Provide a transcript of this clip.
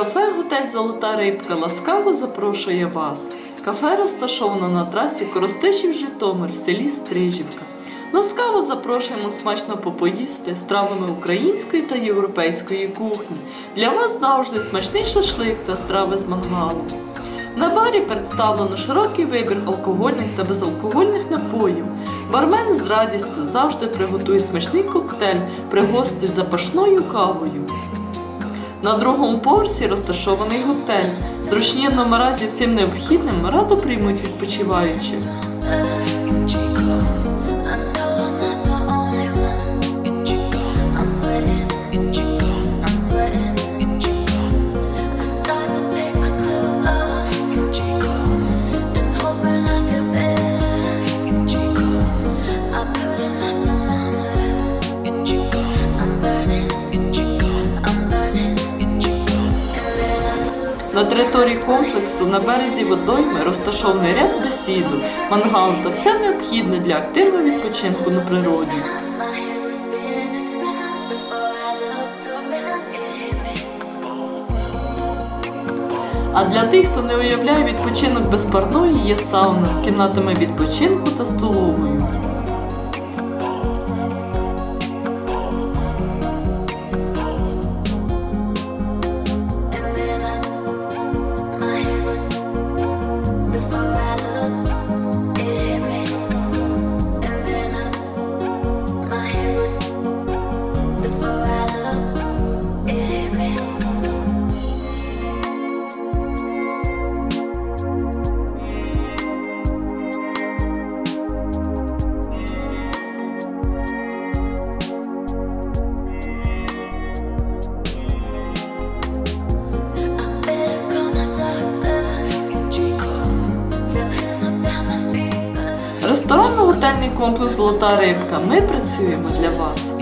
Кафе Готель Золота Рибка ласкаво запрошує вас. Кафе розташовано на трасі Коростишів Житомир в селі Стрижівка. Ласкаво запрошуємо смачно попоїсти стравами української та європейської кухні. Для вас завжди смачний шашлик та страви з мангалу. На барі представлено широкий вибір алкогольних та безалкогольних напоїв. Бармен з радістю завжди приготує смачний коктейль, пригостить запашною кавою. На другому поверсі розташований готель. Зручні номера зі всім необхідним радо приймуть відпочиваючих. На території комплексу на березі водойми розташований ряд бесіду, мангал та все необхідне для активного відпочинку на природі. А для тих, хто не уявляє відпочинок без парної, є сауна з кімнатами відпочинку та столовою. Ресторанно-готельний комплекс Золота рибка. Ми працюємо для вас.